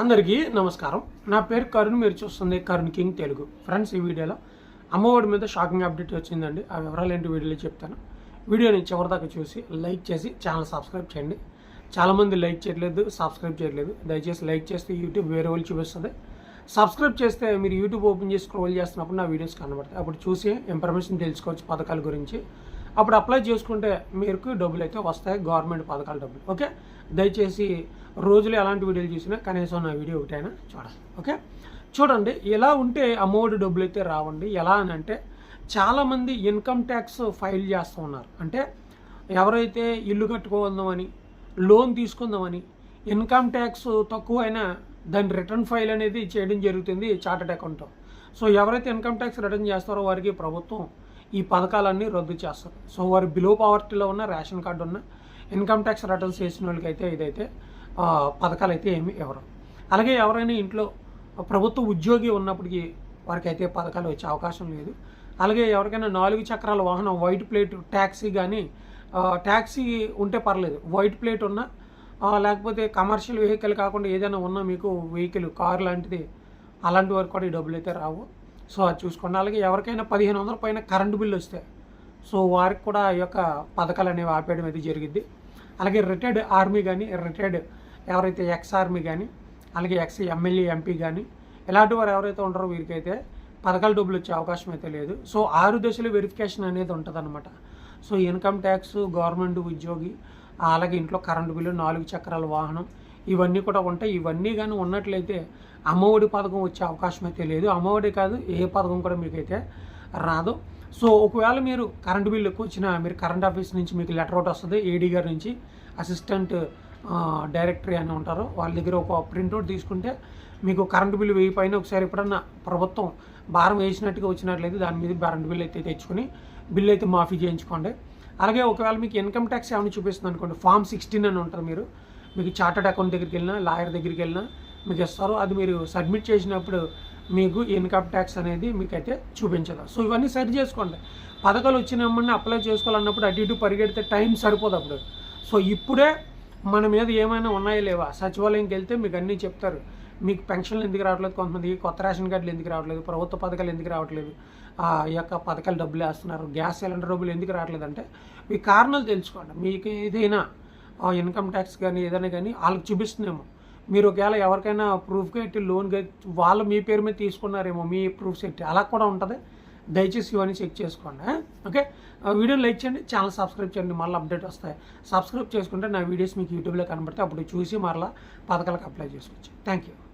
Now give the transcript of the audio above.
అందరికీ నమస్కారం. నా పేరు కరుణ్ మీరు చూస్తుంది కరుణ్ కింగ్ తెలుగు. ఫ్రెండ్స్ ఈ వీడియోలో అమ్మఒడి మీద షాకింగ్ అప్డేట్ వచ్చిందండి. ఆ వివరాలు ఏంటి వీడియోలో చెప్తాను. వీడియోని చివరిదాకా చూసి లైక్ చేసి ఛానల్ సబ్స్క్రైబ్ చేయండి. చాలామంది లైక్ చేయట్లేదు సబ్స్క్రైబ్ చేయట్లేదు. దయచేసి లైక్ చేస్తే యూట్యూబ్ వేరే వాళ్ళు చూపిస్తుంది. సబ్స్క్రైబ్ చేస్తే మీరు యూట్యూబ్ ఓపెన్ చేసి స్క్రోల్ చేస్తున్నప్పుడు నా వీడియోస్ కనబడతాయి. అప్పుడు చూసి ఇన్ఫర్మేషన్ తెలుసుకోవచ్చు పథకాల గురించి. అప్పుడు అప్లై చేసుకుంటే మీకు డబ్బులు అయితే వస్తాయి గవర్నమెంట్ పథకాల డబ్బులు. ఓకే? దయచేసి రోజులు ఎలాంటి వీడియోలు చూసినా కనీసం నా వీడియో ఒకటైనా చూడాలి. ఓకే? చూడండి ఎలా ఉంటే అమౌంట్ డబ్బులు అయితే రావండి ఎలా అని అంటే చాలామంది ఇన్కమ్ ట్యాక్స్ ఫైల్ చేస్తూ ఉన్నారు. అంటే ఎవరైతే ఇల్లు కట్టుకుందామని లోన్ తీసుకుందామని ఇన్కమ్ ట్యాక్స్ తక్కువైనా దాని రిటర్న్ ఫైల్ అనేది చేయడం జరుగుతుంది చార్టెడ్ అకౌంట్ సో ఎవరైతే ఇన్కమ్ ట్యాక్స్ రిటర్న్ చేస్తారో వారికి ప్రభుత్వం ఈ పథకాలన్నీ రద్దు చేస్తారు. సో వారు బిలో పావర్టీలో ఉన్న రేషన్ కార్డు ఉన్న ఇన్కమ్ ట్యాక్స్ రిటర్న్స్ చేసిన వాళ్ళకైతే ఇదైతే పథకాలు అయితే ఏమి ఇవ్వరు అలాగే ఎవరైనా ఇంట్లో ప్రభుత్వ ఉద్యోగి ఉన్నప్పటికీ వారికి అయితే పథకాలు వచ్చే అవకాశం లేదు. అలాగే ఎవరికైనా నాలుగు చక్రాల వాహనం వైట్ ప్లేట్ ట్యాక్సీ కానీ ట్యాక్సీ ఉంటే పర్లేదు. వైట్ ప్లేట్ ఉన్నా లేకపోతే కమర్షియల్ వెహికల్ కాకుండా ఏదైనా ఉన్నా మీకు వెహికల్ కార్ లాంటిది అలాంటి వరకు కూడా ఈ డబ్బులు అయితే రావు. సో అది చూసుకోండి అలాగే ఎవరికైనా పదిహేను వందల పైన కరెంటు బిల్లు వస్తే సో వారికి కూడా ఈ యొక్క పథకాలు అనేవి ఆపేయడం అయితే జరిగింది. అలాగే రిటైర్డ్ ఆర్మీ కానీ రిటైర్డ్ ఎవరైతే ఎక్స్ ఆర్మీ కానీ అలాగే ఎక్స్ ఎమ్మెల్యే ఎంపీ కానీ ఇలాంటి వారు ఎవరైతే ఉంటారో వీరికైతే పథకాల డబ్బులు వచ్చే అవకాశం అయితే లేదు. సో ఆరు దశలు వెరిఫికేషన్ అనేది ఉంటుందన్నమాట. సో ఇన్కమ్ ట్యాక్స్ గవర్నమెంట్ ఉద్యోగి అలాగే ఇంట్లో కరెంటు బిల్లు నాలుగు చక్రాల వాహనం ఇవన్నీ కూడా ఉంటాయి. ఇవన్నీ కానీ ఉన్నట్లయితే అమ్మఒడి పథకం వచ్చే అవకాశం అయితే లేదు. అమ్మఒడి కాదు ఏ పథకం కూడా మీకైతే రాదు. సో ఒకవేళ మీరు కరెంటు బిల్లు ఎక్కువ వచ్చినా మీరు కరెంట్ ఆఫీస్ నుంచి మీకు లెటర్ అవుట్ వస్తుంది ఏడీ గారి నుంచి అసిస్టెంట్ డైరెక్టరీ అని ఉంటారు. వాళ్ళ దగ్గర ఒక ప్రింట్అవుట్ తీసుకుంటే మీకు కరెంటు బిల్లు వెయ్యి పైన ఒకసారి ఎప్పుడన్నా ప్రభుత్వం భారం వేసినట్టుగా వచ్చినట్లయితే దాని మీద కరెంటు బిల్లు అయితే తెచ్చుకొని బిల్లు అయితే మాఫీ చేయించుకోండి. అలాగే ఒకవేళ మీకు ఇన్కమ్ ట్యాక్స్ ఏమైనా చూపిస్తుంది అనుకోండి ఫామ్ సిక్స్టీన్ అని ఉంటుంది మీరు. మీకు చార్టర్డ్ అకౌంట్ దగ్గరికి వెళ్ళినా లాయర్ దగ్గరికి వెళ్ళినా మీకు ఇస్తారు. అది మీరు సబ్మిట్ చేసినప్పుడు మీకు ఇన్కమ్ ట్యాక్స్ అనేది మీకైతే చూపించదు. సో ఇవన్నీ సరి చేసుకోండి. పథకాలు వచ్చినమ్మని అప్లై చేసుకోవాలన్నప్పుడు అటు ఇటు పరిగెడితే టైం సరిపోదు అప్పుడు. సో ఇప్పుడే మన మీద ఏమైనా ఉన్నాయా లేవా? సచివాలయంకి వెళ్తే మీకు అన్నీ చెప్తారు. మీకు పెన్షన్లు ఎందుకు రావట్లేదు? కొంతమంది కొత్త రేషన్ కార్డులు ఎందుకు రావట్లేదు? ప్రభుత్వ పథకాలు ఎందుకు రావట్లేదు? ఆ యొక్క పథకాలు డబ్బులు వేస్తున్నారు. గ్యాస్ సిలిండర్ డబ్బులు ఎందుకు రావట్లేదు? అంటే మీ కారణాలు తెలుసుకోండి. మీకు ఏదైనా ఇన్కమ్ ట్యాక్స్ కానీ ఏదైనా కానీ వాళ్ళకి చూపిస్తుందేమో. మీరు ఒకవేళ ఎవరికైనా ప్రూఫ్ పెట్టి లోన్ వాళ్ళు మీ పేరు మీద తీసుకున్నారేమో మీ ప్రూఫ్స్ ఎట్టి అలా కూడా ఉంటుంది. దయచేసి ఇవన్నీ చెక్ చేసుకోండి ఓకే? వీడియో లైక్ చేయండి ఛానల్ సబ్స్క్రైబ్ చేయండి మళ్ళీ అప్డేట్ వస్తాయి. సబ్స్క్రైబ్ చేసుకుంటే నా వీడియోస్ మీకు యూట్యూబ్లో కనబడితే అప్పుడు చూసి మరలా పథకాలకు అప్లై చేసుకోవచ్చు. Thank you